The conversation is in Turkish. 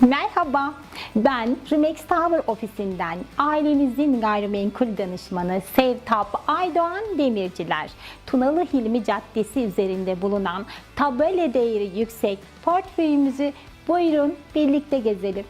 Merhaba, ben Remax Tower ofisinden ailenizin gayrimenkul danışmanı Sevtap Aydoğan Demirciler. Tunalı Hilmi Caddesi üzerinde bulunan tabela değeri yüksek portföyümüzü buyurun birlikte gezelim.